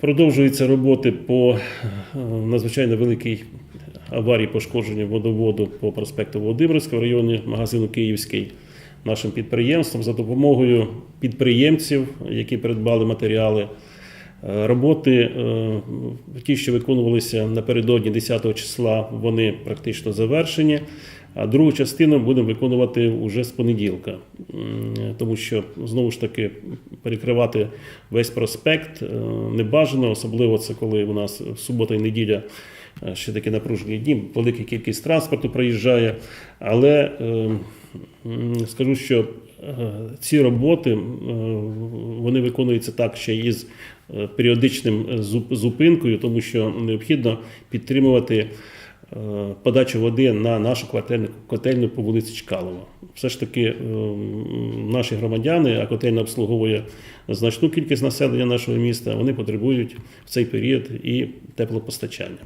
Продовжуються роботи по е, надзвичайно великій аварії пошкодження водоводу по проспекту Володимирського в районі магазину Київський нашим підприємством за допомогою підприємців, які придбали матеріали. Е, Роботи, е, ті, що виконувалися напередодні 10 числа, вони практично завершені. А другу частину будемо виконувати вже з понеділка, тому що знову ж таки перекривати весь проспект е, не бажано, особливо це коли у нас субота і неділя е, ще такі напружені дні, велика кількість транспорту проїжджає. Але е, скажу, що ці роботи вони виконуються так ще із періодичним зуп- зупинкою, тому що необхідно підтримувати подачу води на нашу квартирну котельну по вулиці Чкалова. Все ж таки, е, наші громадяни, а котельна обслуговує значну кількість населення нашого міста, вони потребують в цей період і теплопостачання.